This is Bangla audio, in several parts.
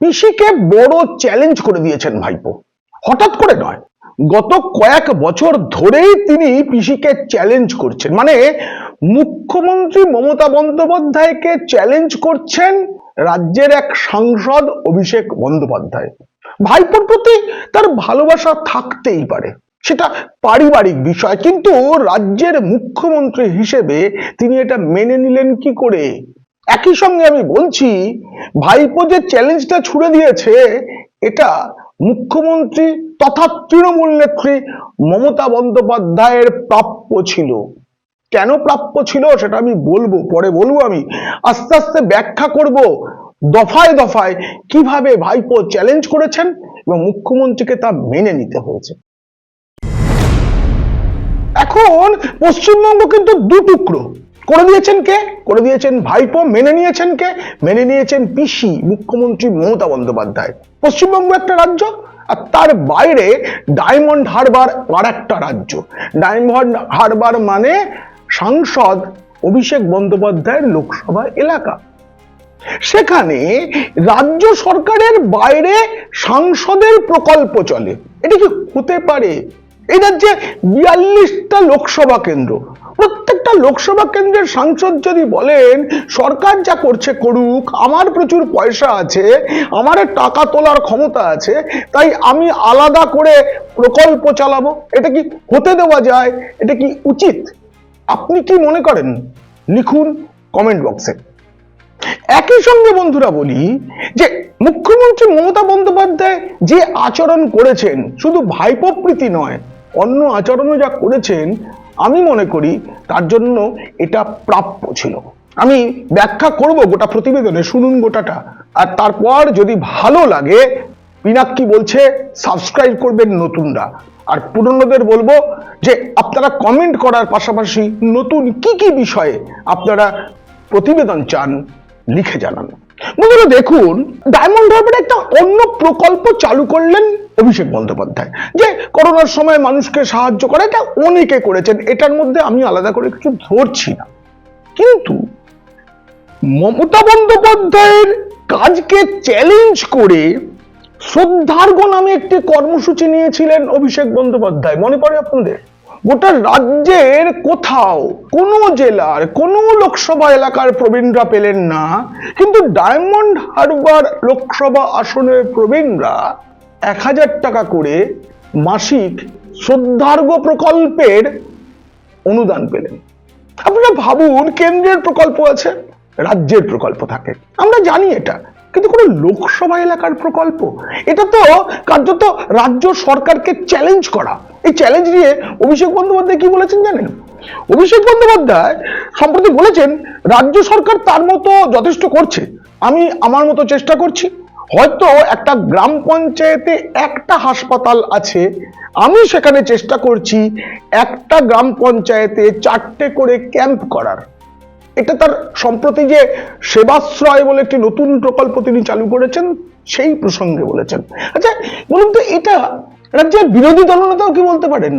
পিসিকে বড় চ্যালেঞ্জ করে দিয়েছেন ভাইপো। হঠাৎ করে নয়, গত কয়েক বছর ধরেই তিনি পিসিকে চ্যালেঞ্জ করছেন। মানে মুখ্যমন্ত্রী মমতা বন্দ্যোপাধ্যায়কে চ্যালেঞ্জ করছেন রাজ্যের এক সাংসদ অভিষেক বন্দ্যোপাধ্যায়। ভাইপোর প্রতি তার ভালোবাসা থাকতেই পারে, সেটা পারিবারিক বিষয়। কিন্তু রাজ্যের মুখ্যমন্ত্রী হিসেবে তিনি এটা মেনে নিলেন কি করে? একই সঙ্গে আমি বলছি, ভাইপো যে চ্যালেঞ্জটা ছুড়ে দিয়েছে, এটা মুখ্যমন্ত্রী তথা তৃণমূল নেত্রী মমতা বন্দ্যোপাধ্যায়ের প্রাপ্য ছিল। কেন প্রাপ্য ছিল সেটা আমি বলব, পরে বলব আমি। আস্তে আস্তে ব্যাখ্যা করব দফায় দফায় কীভাবে ভাইপো চ্যালেঞ্জ করেছেন এবং মুখ্যমন্ত্রীকে তা মেনে নিতে হয়েছে। এখন পশ্চিমবঙ্গ কিন্তু দু টুকরো করে দিয়েছেন কে? করে দিয়েছেন ভাইপো, মেনে নিয়েছেন কে? মেনে নিয়েছেন পিসি, মুখ্যমন্ত্রী মমতা বন্দ্যোপাধ্যায়। পশ্চিমবঙ্গ একটা রাজ্য, আর তার বাইরে ডায়মন্ড হারবার আর একটা রাজ্য। ডায়মন্ড হারবার মানে সাংসদ অভিষেক বন্দ্যোপাধ্যায়ের লোকসভা এলাকা। সেখানে রাজ্য সরকারের বাইরে সাংসদের প্রকল্প চলে। এটা কি হতে পারে? এই রাজ্যে বিয়াল্লিশটা লোকসভা কেন্দ্র। প্রত্যেকটা লোকসভা কেন্দ্রের সাংসদ যদি বলেন, সরকার যা করছে করুক, আমার প্রচুর পয়সা আছে, আমার টাকা তোলার ক্ষমতা আছে, তাই আমি আলাদা করে প্রকল্প চালাবো, এটা কি হতে দেওয়া যায়? এটা কি উচিত? আপনি কি মনে করেন? লিখুন কমেন্ট বক্সে একই সঙ্গে বন্ধুরা বলি যে, মুখ্যমন্ত্রী মমতা বন্দ্যোপাধ্যায় যে আচরণ করেছেন, শুধু ভাইপপ্রীতি নয়, অন্য আচরণও যা করেছেন আমি মনে করি তার জন্য এটা প্রাপ্য ছিল। আমি ব্যাখ্যা করব গোটা প্রতিবেদনে, শুনুন গোটাটা। আর তারপর যদি ভালো লাগে, পিনাক্কি বলছে, সাবস্ক্রাইব করবেন নতুনরা। আর পুরনোদের বলব যে, আপনারা কমেন্ট করার পাশাপাশি নতুন কি কি বিষয়ে আপনারা প্রতিবেদন চান, লিখে জানান। বন্ধুরা দেখুন ডায়মন্ড হারবারে একটা অন্য প্রকল্প চালু করলেন অভিষেক বন্দ্যোপাধ্যায়, যে করোনার সময় মানুষকে সাহায্য করে, এটা অনেকে করেছেন, এটার মধ্যে আমি আলাদা করে কিছু ধরছি না। কিন্তু মমতা বন্দ্যোপাধ্যায়ের কাজকে চ্যালেঞ্জ করে শ্রদ্ধার্ঘ নামে একটি কর্মসূচি নিয়েছিলেন অভিষেক বন্দ্যোপাধ্যায়, মনে পড়ে আপনাদের? গোটা রাজ্যের কোথাও, কোনো জেলার, কোনো লোকসভা এলাকার প্রবীণরা পেলেন না, কিন্তু ডায়মন্ড হারবার লোকসভা আসনের প্রবীণরা এক হাজার টাকা করে মাসিক শ্রদ্ধার্ঘ প্রকল্পের অনুদান পেলেন। আপনারা ভাবুন, কেন্দ্রের প্রকল্প আছে, রাজ্যের প্রকল্প থাকে। আমরা জানি এটা। কিন্তু কোনো লোকসভা এলাকার প্রকল্প, এটা তো কার্যত রাজ্য সরকারকে চ্যালেঞ্জ করা। এই চ্যালেঞ্জ নিয়ে অভিষেক বন্দ্যোপাধ্যায় কি বলেছেন জানেন? অভিষেক বন্দ্যোপাধ্যায় সম্প্রতি বলেছেন, রাজ্য সরকার তার মতো যথেষ্ট করছে। আমি আমার মতো চেষ্টা করছি। হয়তো একটা গ্রাম পঞ্চায়েতে একটা হাসপাতাল আছে, আমি সেখানে চেষ্টা করছি একটা গ্রাম পঞ্চায়েতে চারটে করে ক্যাম্প করার। এটা তার সম্প্রতি যে সেবাশ্রয় বলে একটি নতুন প্রকল্প তিনি চালু করেছেন, সেই প্রসঙ্গে বলেছেন। আচ্ছা বলুন তো, এটা রাজ্যের বিরোধী দলনেতাও কি বলতে পারেন?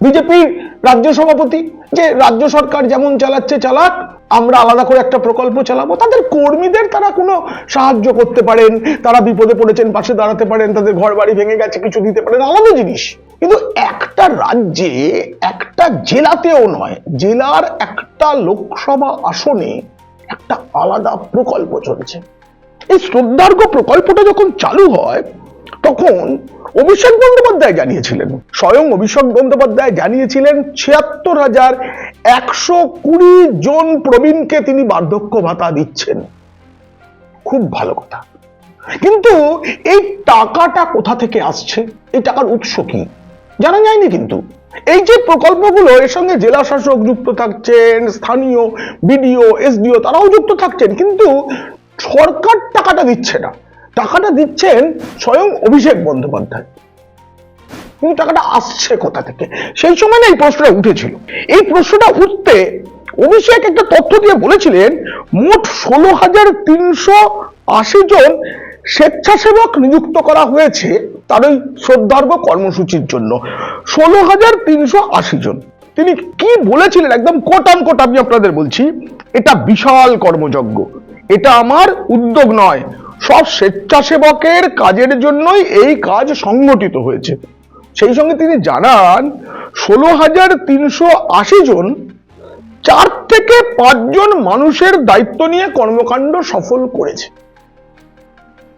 বিজেপির রাজ্য সভাপতি, যে রাজ্য সরকার যেমন চালাচ্ছে, চালাক, আমরা আলাদা করে একটা প্রকল্প চালাবো। তাদের কর্মীদের তারা কোনো সাহায্য করতে পারেন, তারা বিপদে পড়েছেন, পাশে দাঁড়াতে পারেন, তাদের ঘর বাড়ি ভেঙে গেছে, কিছু দিতে পারেন, আলাদা জিনিস। কিন্তু একটা রাজ্যে, একটা জেলাতেও নয়, জেলার একটা লোকসভা আসনে একটা আলাদা প্রকল্প চলছে। এই শ্রদ্ধার্ঘ প্রকল্পটা যখন চালু হয় তখন অভিষেক বন্দ্যোপাধ্যায় জানিয়েছিলেন, স্বয়ং অভিষেক বন্দ্যোপাধ্যায় জানিয়েছিলেন, ছিয়াত্তর হাজার একশো কুড়ি জন প্রবীণকে তিনি বার্ধক্য ভাতা দিচ্ছেন। খুব ভালো কথা। কিন্তু এই টাকাটা কোথা থেকে আসছে? এই টাকার উৎস কি? জানা যায়নি কিন্তু। এই যে প্রকল্পগুলো, এর সঙ্গে জেলা শাসক যুক্ত থাকছেন, স্থানীয় বিডিও, এসডিও, তারাও যুক্ত থাকছেন, কিন্তু সরকার টাকাটা দিচ্ছে না। টাকাটা দিচ্ছেন স্বয়ং অভিষেক বন্দ্যোপাধ্যায়। কিন্তু টাকাটা আসছে কোথা থেকে? সেই সময় না এই প্রশ্নটা উঠেছিল। এই প্রশ্নটা উঠতে অভিষেক একটা তথ্য দিয়ে বলেছিলেন, মোট ষোলো হাজার তিনশো আশি জন স্বেচ্ছাসেবক নিযুক্ত করা হয়েছে তার ওই শ্রদ্ধার্ঘ কর্মসূচির জন্য। ষোলো হাজার তিনশো আশি জন। তিনি কি বলেছিলেন? একদম কোটান কোট আমি আপনাদের বলছি, এটা বিশাল কর্মযজ্ঞ। এটা আমার উদ্যোগ নয়। সব স্বেচ্ছাসেবকের কাজের জন্যই এই কাজ সংগঠিত হয়েছে। সেই সঙ্গে তিনি জানান, ষোলো হাজার তিনশো আশি জন, চার থেকে পাঁচজন মানুষের দায়িত্ব নিয়ে কর্মকাণ্ড সফল করেছে।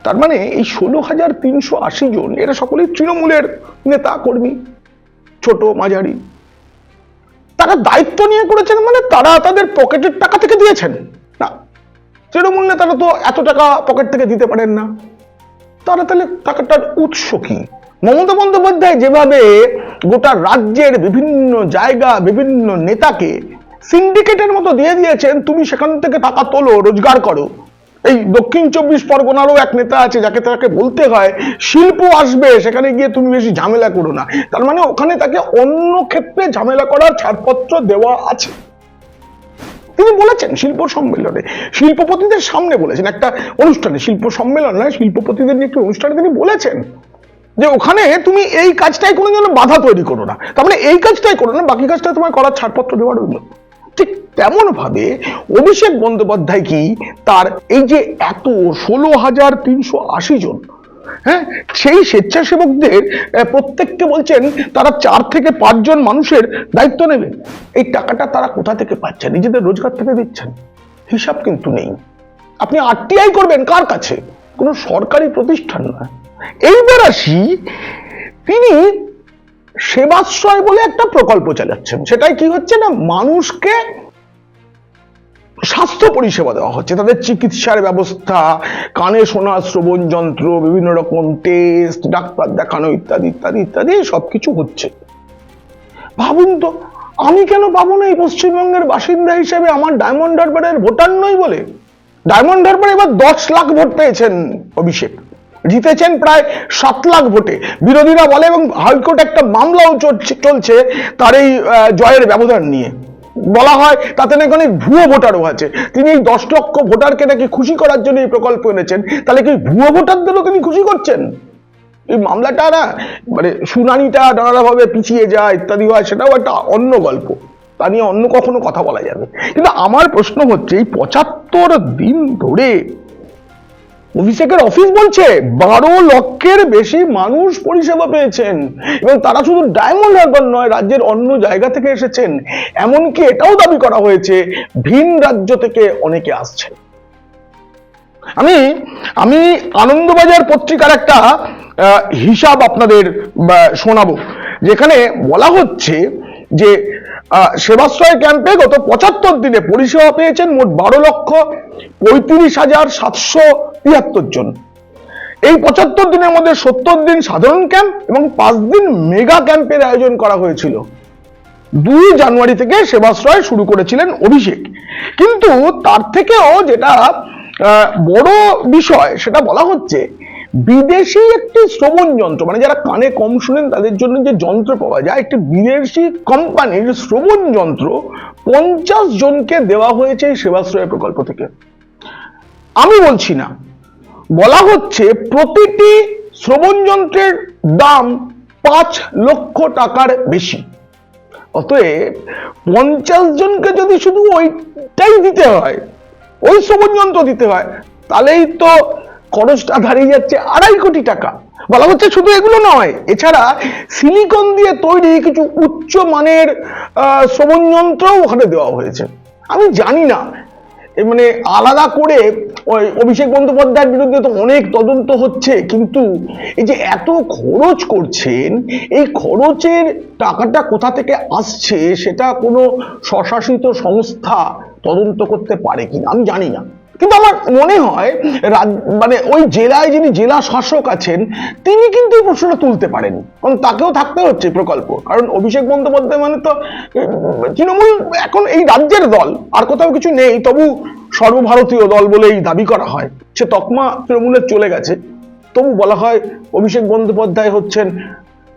তার মানে এই ষোলো হাজার তিনশো আশি জন, এরা সকলেই তৃণমূলের নেতা, কর্মী, ছোট, মাঝারি। তারা দায়িত্ব নিয়ে করেছেন মানে তারা তাদের পকেটের টাকা থেকে দিয়েছেন। তৃণমূল নেতারা তো এত টাকা পকেট থেকে দিতে পারেন না। তারা তাহলে টাকাটার উৎস কি? মমতা বন্দ্যোপাধ্যায় যেভাবে গোটা রাজ্যের বিভিন্ন জায়গা, বিভিন্ন নেতাকে সিন্ডিকেটের মতো দিয়ে দিয়েছেন, তুমি সেখান থেকে টাকা তোলো, রোজগার করো। এই দক্ষিণ চব্বিশ পরগনারও এক নেতা আছে যাকে তাকে বলতে হয়, শিল্প আসবে, সেখানে গিয়ে তুমি বেশি ঝামেলা করো না। তার মানে ওখানে তাকে অন্য ক্ষেত্রে ঝামেলা করার ছাড়পত্র দেওয়া আছে। তিনি বলেছেন শিল্প সম্মেলনে। শিল্পপতিদের সামনে বলেছেন, একটা অনুষ্ঠানে, শিল্প সম্মেলন নয়, শিল্পপতিদের নিয়ে একটি অনুষ্ঠানে তিনি বলেছেন যে ওখানে তুমি এই কাজটাই কোনো যেন বাধা তৈরি করো না। তার মানে এই কাজটাই করো না, বাকি কাজটা তোমার করার ছাড়পত্র দেওয়া রইল। ঠিক তেমন ভাবে অভিষেক বন্দ্যোপাধ্যায় কি তার এই যে এত ষোলো হাজার তিনশো আশি জন হ্যাঁ সেই স্বেচ্ছাসেবকদের প্রত্যেককে বলছেন তারা চার থেকে পাঁচজন মানুষের দায়িত্ব নেবে। এই টাকাটা তারা কোথা থেকে পাচ্ছেন নিজেদের রোজগার থেকে দিচ্ছেন। হিসাব কিন্তু নেই। আপনি আরটিআই করবেন কার কাছে? কোনো সরকারি প্রতিষ্ঠান নয় এইবার আসি, তিনি সেবাশ্রয় বলে একটা প্রকল্প চালাচ্ছেন। সেটাই কি হচ্ছে না? মানুষকে স্বাস্থ্য পরিষেবা দেওয়া হচ্ছে। তাদের চিকিৎসার ব্যবস্থা, কানে শোনা শ্রবণ যন্ত্র বিভিন্ন রকম টেস্ট ডাক্তার দেখানো ইত্যাদি ইত্যাদি ইত্যাদি সবকিছু হচ্ছে। ভাবুন তো, আমি কেন পাবো না এই পশ্চিমবঙ্গের বাসিন্দা হিসেবে? আমার ডায়মন্ড হারবারের ভোটার নই বলে। ডায়মন্ড হারবার এবার দশ লাখ ভোট পেয়েছেন অভিষেক। জিতেছেন প্রায় সাত লাখ ভোটে। বিরোধীরা বলে, এবং হাইকোর্ট একটা মামলাও চলছে- তার এই জয়ের ব্যবধান নিয়ে। বলা হয় তাতে নাকি অনেক ভুয়ো ভোটারও আছে। তিনি এই দশ লক্ষ ভোটারকে নাকি খুশি করার জন্য এই প্রকল্প এনেছেন, তাহলে কি ভুয়ো ভোটারদেরও তিনি খুশি করছেন? এই মামলাটা না মানে শুনানিটা নানাভাবে পিছিয়ে যায়, ইত্যাদি হয়, সেটাও একটা অন্য গল্প। তা নিয়ে অন্য কখনো কথা বলা যাবে। কিন্তু আমার প্রশ্ন হচ্ছে, এই পঁচাত্তর দিন ধরে অভিষেকের অফিস বলছে, বারো লক্ষের বেশি মানুষ পরিষেবা পেয়েছেন। এবং তারা শুধু ডায়মন্ড হারবার নয়, রাজ্যের অন্য জায়গা থেকে এসেছেন। এমনকি এটাও দাবি করা হয়েছে, ভিন রাজ্য থেকে অনেকে আসছেন। আমি আমি আনন্দবাজার পত্রিকার একটা হিসাব আপনাদের শোনাবো। যেখানে বলা হচ্ছে যে সেবাশ্রয় ক্যাম্পে গত পঁচাত্তর দিনে পরিষেবা পেয়েছেন মোট বারো লক্ষ পঁয়ত্রিশ হাজার সাতশো তিয়াত্তর জন। এই পঁচাত্তর দিনের মধ্যে সত্তর দিন সাধারণ ক্যাম্প এবং পাঁচ দিন মেগা ক্যাম্পের আয়োজন করা হয়েছিল। দুই জানুয়ারি থেকে সেবাশ্রয় শুরু করেছিলেন অভিষেক। কিন্তু তার থেকেও যেটা বড় বিষয় সেটা বলা হচ্ছে বিদেশি একটি শ্রবণ যন্ত্র মানে যারা কানে কম শুনেন তাদের জন্য যে যন্ত্র পাওয়া যায়, একটি বিদেশি কোম্পানির শ্রবণ যন্ত্র পঞ্চাশ জনকে দেওয়া হয়েছে সেবাশ্রয় প্রকল্প থেকে। আমি বলছি না, বলা হচ্ছে প্রতিটি শ্রবণ যন্ত্রের দাম পাঁচ লক্ষ টাকার বেশি। অতএব পঞ্চাশ জনকে যদি শুধু ওইটাই দিতে হয়, ওই শ্রবণ যন্ত্র দিতে হয়, তাহলেই তো খরচটা দাঁড়িয়ে যাচ্ছে আড়াই কোটি টাকা। বলা হচ্ছে শুধু এগুলো নয়, এছাড়া সিলিকন দিয়ে তৈরি কিছু উচ্চ মানের শ্রবণ যন্ত্রও ওখানে দেওয়া হয়েছে। আমি জানি না মানে আলাদা করে ওই অভিষেক বন্দ্যোপাধ্যায়ের বিরুদ্ধে তো অনেক তদন্ত হচ্ছে, কিন্তু এই যে এত খরচ করছেন, এই খরচের টাকাটা কোথা থেকে আসছে, সেটা কোনো স্বশাসিত সংস্থা তদন্ত করতে পারে কিনা, আমি জানি না। কিন্তু আমার মনে হয় মানে ওই জেলায় যিনি জেলা শাসক আছেন, তিনি কিন্তু এই প্রশ্নটা তুলতে পারেন। কারণ তাকেও থাকতে হচ্ছে প্রকল্প। কারণ অভিষেক বন্দ্যোপাধ্যায় মানে তো তৃণমূল এখন এই রাজ্যের দল, আর কোথাও কিছু নেই, তবু সর্বভারতীয় দল বলেই দাবি করা হয়। সে তকমা তৃণমূলের চলে গেছে। তবু বলা হয় অভিষেক বন্দ্যোপাধ্যায় হচ্ছেন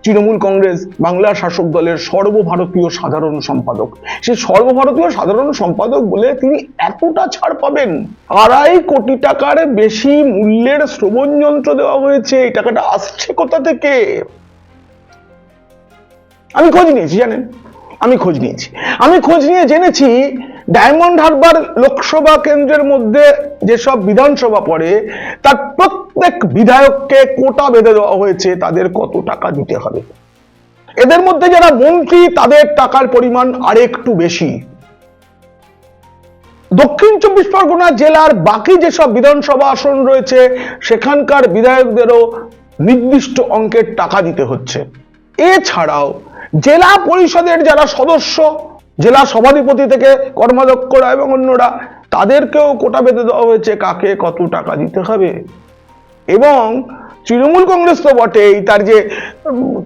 তৃণমূল কংগ্রেস বাংলা শাসক দলের সর্বভারতীয় সাধারণ সম্পাদক। সেই সর্বভারতীয় সাধারণ সম্পাদক বলে তিনি এতটা ছাড় পাবেন? আড়াই কোটি টাকার বেশি মূল্যের শ্রবণ যন্ত্র দেওয়া হয়েছে। এই টাকাটা আসছে কোথা থেকে? আমি খোঁজ নিয়েছি, জানেন? আমি খোঁজ নিয়েছি। আমি খোঁজ নিয়ে জেনেছি, ডায়মন্ড হারবার লোকসভা কেন্দ্রের মধ্যে যেসব বিধানসভা পড়ে, তার প্রত্যেক বিধায়ককে কোটা বেঁধে দেওয়া হয়েছে, তাদের কত টাকা দিতে হবে? এদের মধ্যে যারা মন্ত্রী, তাদের টাকার পরিমাণ আরেকটু বেশি। দক্ষিণ চব্বিশ পরগনা জেলার বাকি যেসব বিধানসভা আসন রয়েছে, সেখানকার বিধায়কদেরও নির্দিষ্ট অঙ্কের টাকা দিতে হচ্ছে। এছাড়াও জেলা পরিষদের যারা সদস্য, জেলা সভাধিপতি থেকে কর্মাধ্যক্ষরা এবং অন্যরা, তাদেরকেও কোটা বেঁধে দেওয়া হয়েছে। কাকে কত টাকা দিতে হবে? এবং তৃণমূল কংগ্রেস তো বটেই, তার যে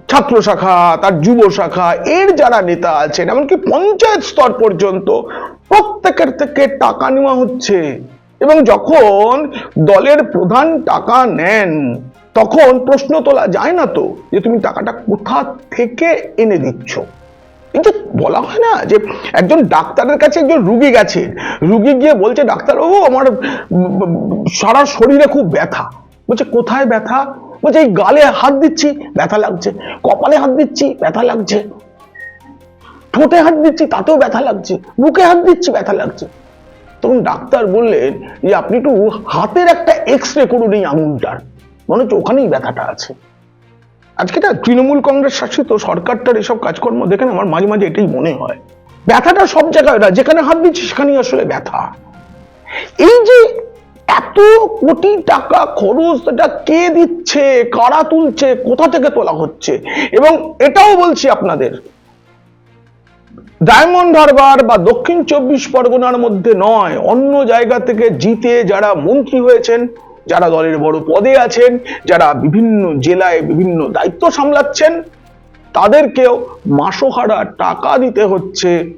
ছাত্র শাখা, তার যুব শাখা, এর যারা নেতা আছেন, এমনকি পঞ্চায়েত স্তর পর্যন্ত, প্রত্যেকের থেকে টাকা নেওয়া হচ্ছে। এবং যখন দলের প্রধান টাকা নেন, তখন প্রশ্ন তোলা যায় না তো, যে তুমি টাকাটা কোথা থেকে এনে দিচ্ছ? যে বলা হয় না যে, একজন ডাক্তারের কাছে একজন রুগী গেছে, রুগী গিয়ে বলছে ডাক্তার ও আমার সারা শরীরে খুব ব্যথা। বলছে, কোথায় ব্যথা? বলছে, এই গালে হাত দিচ্ছি, ব্যথা লাগছে। কপালে হাত দিচ্ছি, ব্যথা লাগছে। ঠোঁটে হাত দিচ্ছি, তাতেও ব্যথা লাগছে। বুকে হাত দিচ্ছি, ব্যথা লাগছে। তখন ডাক্তার বললেন যে, আপনি একটু হাতের একটা এক্স রে করুন এই আঙুলটার মনে হচ্ছে ওখানেই ব্যথাটা আছে। আজকে না তৃণমূল কংগ্রেস শাসিত সরকারটার এসব কাজকর্ম দেখেন আমার মাঝে মাঝে এটাই মনে হয়। ব্যথাটা সব জায়গায় যেখানে হাত দিচ্ছি সেখানেই আসলে ব্যথা। এই যে কোটি টাকা খরচ এটা কে দিচ্ছে? কারা তুলছে? কোথা থেকে তোলা হচ্ছে? এবং এটাও বলছি আপনাদের। ডায়মন্ড হারবার বা দক্ষিণ চব্বিশ পরগনার মধ্যে নয়, অন্য জায়গা থেকে জিতে যারা মন্ত্রী হয়েছেন, যারা দলের বড় পদে আছেন, যারা বিভিন্ন জেলায় বিভিন্ন দায়িত্ব সামলাচ্ছেন, তাদেরকেও মাসোহারা টাকা দিতে হচ্ছে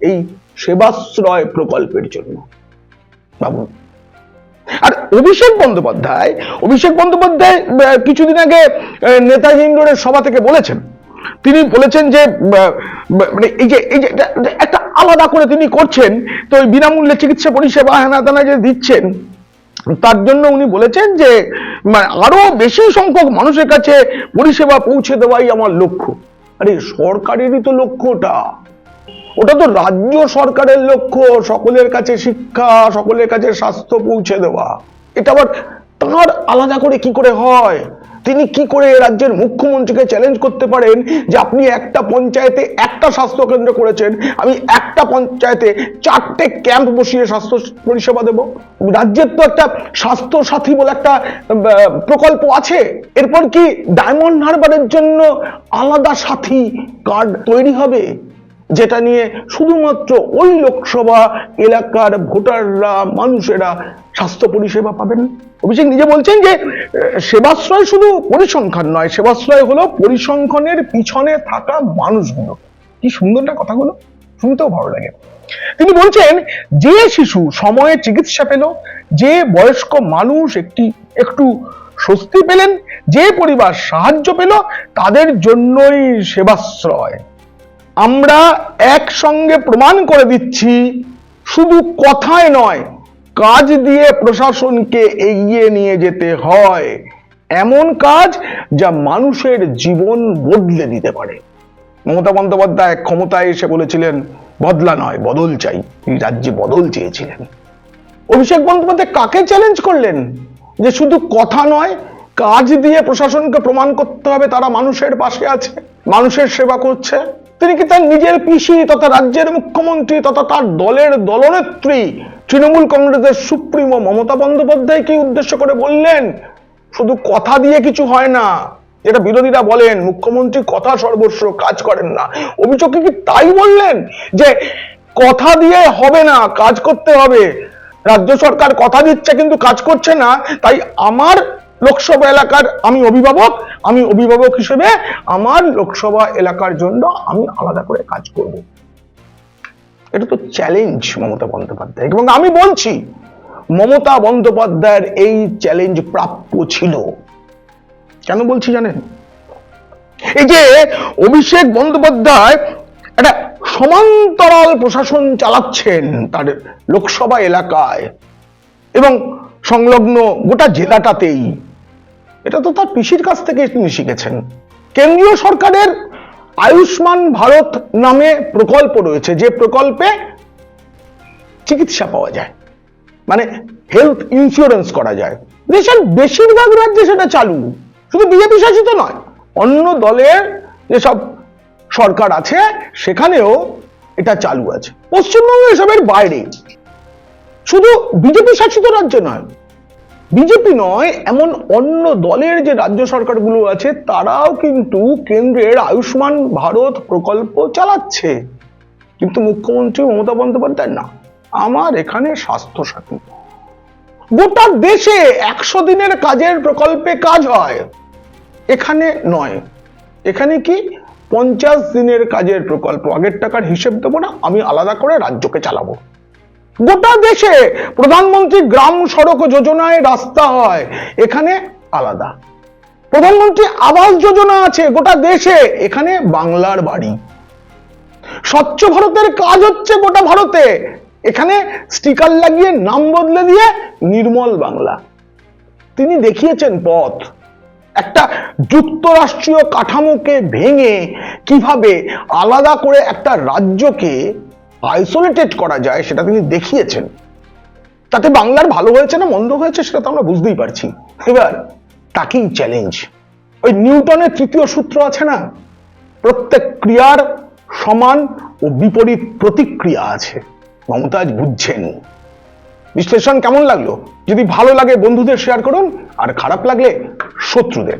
এই সেবাশ্রয় প্রকল্পের জন্য। বাবু আর অভিষেক বন্দ্যোপাধ্যায় অভিষেক বন্দ্যোপাধ্যায় কিছুদিন আগে নেতাজি ইন্ডোরের সভা থেকে বলেছেন। তিনি বলেছেন যে মানে এই যে এই যে একটা আলাদা করে তিনি করছেন, তো ওই বিনামূল্যে চিকিৎসা পরিষেবা হেনা তেনা যে দিচ্ছেন, তার জন্য উনি বলেছেন যে মানে আরও বেশি সংখ্যক মানুষের কাছে পরিষেবা পৌঁছে দেওয়াই আমার লক্ষ্য। আরে, সরকারেরই তো লক্ষ্যটা ওটা তো রাজ্য সরকারের লক্ষ্য, সকলের কাছে শিক্ষা, সকলের কাছে স্বাস্থ্য পৌঁছে দেওয়া। এটা আবার তার আলাদা করে কি করে হয়? তিনি কি করে রাজ্যের মুখ্যমন্ত্রীকে চ্যালেঞ্জ করতে পারেন যে আপনি একটা পঞ্চায়েতে একটা স্বাস্থ্য কেন্দ্র করেছেন, আমি একটা পঞ্চায়েতে চারটে ক্যাম্প বসিয়ে স্বাস্থ্য পরিষেবা দেব? রাজ্যের তো একটা স্বাস্থ্য সাথী বলে একটা প্রকল্প আছে। এরপর কি ডায়মন্ড হারবারের জন্য আলাদা সাথী কার্ড তৈরি হবে? যেটা নিয়ে শুধুমাত্র ওই লোকসভা এলাকার ভোটাররা, মানুষেরা স্বাস্থ্য পরিষেবা পাবেন। অভিষেক নিজে বলছেন যে সেবাশ্রয় শুধু পরিসংখ্যান নয়, সেবাশ্রয় হলো পরিসংখ্যানের পিছনে থাকা মানুষগুলো। কি সুন্দর না কথাগুলো, শুনতেও ভালো লাগে। তিনি বলছেন, যে শিশু সময়ে চিকিৎসা পেল, যে বয়স্ক মানুষ একটি, একটু স্বস্তি পেলেন, যে পরিবার সাহায্য পেল, তাদের জন্যই সেবাশ্রয়। আমরা একসঙ্গে প্রমাণ করে দিচ্ছি, শুধু কথায় নয়, কাজ দিয়ে প্রশাসনকে এগিয়ে নিয়ে যেতে হয়। এমন কাজ যা মানুষের জীবন বদলে দিতে পারে। মমতা বন্দ্যোপাধ্যায় ক্ষমতায় এসে বলেছিলেন, বদলা নয়, বদল চাই। তিনি রাজ্যে বদল চেয়েছিলেন। অভিষেক বন্দ্যোপাধ্যায় কাকে চ্যালেঞ্জ করলেন? যে শুধু কথা নয়, কাজ দিয়ে প্রশাসনকে প্রমাণ করতে হবে, তারা মানুষের পাশে আছে, মানুষের সেবা করছে। তিনি কি তার নিজের পিসি তথা রাজ্যের মুখ্যমন্ত্রী তথা তার দলের দলনেত্রী? তৃণমূল কংগ্রেসের সুপ্রিমো মমতা বন্দ্যোপাধ্যায়কে উদ্দেশ্য করে বললেন? শুধু কথা দিয়ে কিছু হয় না। যেটা বিরোধীরা বলেন, মুখ্যমন্ত্রী কথা সর্বস্ব কাজ করেন না। অভিযোগ কি তাই বললেন? যে কথা দিয়ে হবে না, কাজ করতে হবে। রাজ্য সরকার কথা দিচ্ছে কিন্তু কাজ করছে না। তাই আমার লোকসভা এলাকার আমি অভিভাবক আমি অভিভাবক হিসেবে আমার লোকসভা এলাকার জন্য আমি আলাদা করে কাজ করব। এটা তো চ্যালেঞ্জ মমতা বন্দ্যোপাধ্যায় এবং আমি বলছি, মমতা বন্দ্যোপাধ্যায়ের এই চ্যালেঞ্জ প্রাপ্য ছিল। কেন বলছি জানেন? এই যে অভিষেক বন্দ্যোপাধ্যায় একটা সমান্তরাল প্রশাসন চালাচ্ছেন তার লোকসভা এলাকায় এবং সংলগ্ন গোটা জেলাটাতেই। এটা তো তার পিসির কাছ থেকে তিনি শিখেছেন। কেন্দ্রীয় সরকারের আয়ুষ্মান ভারত নামে প্রকল্প রয়েছে, যে প্রকল্পে চিকিৎসা পাওয়া যায়। মানে হেলথ ইন্স্যুরেন্স করা যায়। দেশের বেশিরভাগ রাজ্যে সেটা চালু। শুধু বিজেপি শাসিত নয়, অন্য দলের যেসব সরকার আছে, সেখানেও এটা চালু আছে। পশ্চিমবঙ্গ এসবের বাইরে। শুধু বিজেপি শাসিত রাজ্যে নয় বিজেপি নয়, এমন অন্য দলের যে রাজ্য সরকারগুলো আছে, তারাও কিন্তু কেন্দ্রের আয়ুষ্মান ভারত প্রকল্প চালাচ্ছে। কিন্তু মুখ্যমন্ত্রী মমতা বন্দ্যোপাধ্যায় না। আমার এখানে স্বাস্থ্য সাথী গোটা দেশে একশো দিনের কাজের প্রকল্পে কাজ হয়। এখানে নয়। এখানে কি? পঞ্চাশ দিনের কাজের প্রকল্প। আগের টাকার হিসেব দেবো না, আমি আলাদা করে রাজ্যকে চালাবো। গোটা দেশে প্রধানমন্ত্রী গ্রাম সড়ক যোজনায় রাস্তা হয়, এখানে আলাদা। প্রধানমন্ত্রী আবাস যোজনা আছে, গোটা দেশে, এখানে বাংলার বাড়ি। স্বচ্ছ ভারতের কাজ হচ্ছে গোটা ভারতে, এখানে স্টিকার লাগিয়ে নাম বদলে দিয়ে নির্মল বাংলা। তিনি দেখিয়েছেন পথ, একটা যুক্তরাষ্ট্রীয় কাঠামোকে ভেঙে কীভাবে আলাদা করে একটা রাজ্যকে আইসোলেটেড করা যায়, সেটা তিনি দেখিয়েছেন। তাতে বাংলার ভালো হয়েছে না মন্দ হয়েছে সেটা তো আমরা বুঝতেই পারছি। এবার, তাকেই চ্যালেঞ্জ ওই নিউটনের তৃতীয় সূত্র আছে না? প্রত্যেক ক্রিয়ার সমান ও বিপরীত প্রতিক্রিয়া আছে। মমতাজ বুঝছেন। বিশ্লেষণ কেমন লাগল? যদি ভালো লাগে বন্ধুদের শেয়ার করুন, আর খারাপ লাগলে শত্রুদের।